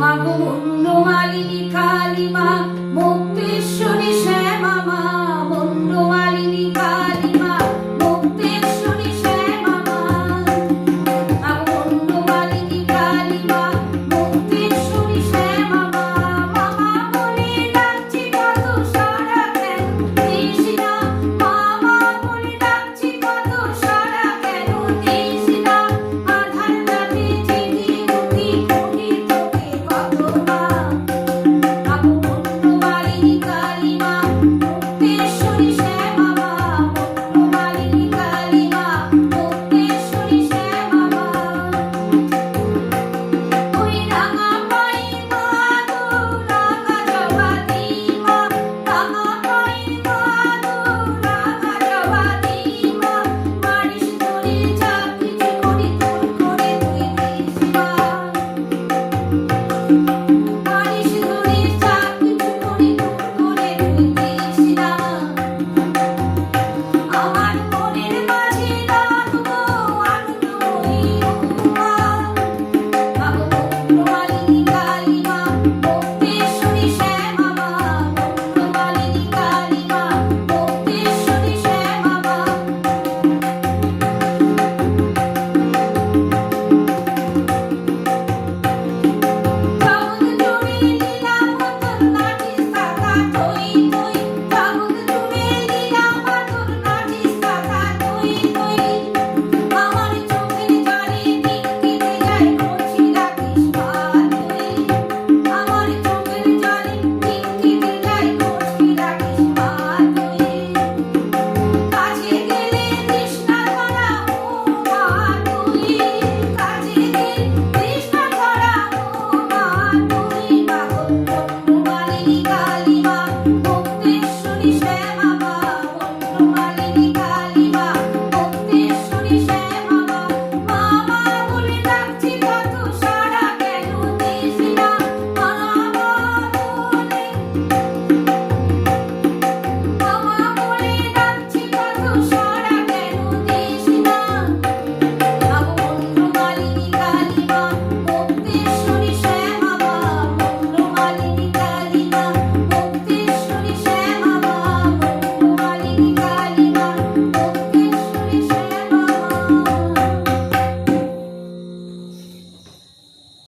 মা গো মালিনী কালী মা মুক্তেশ্বরী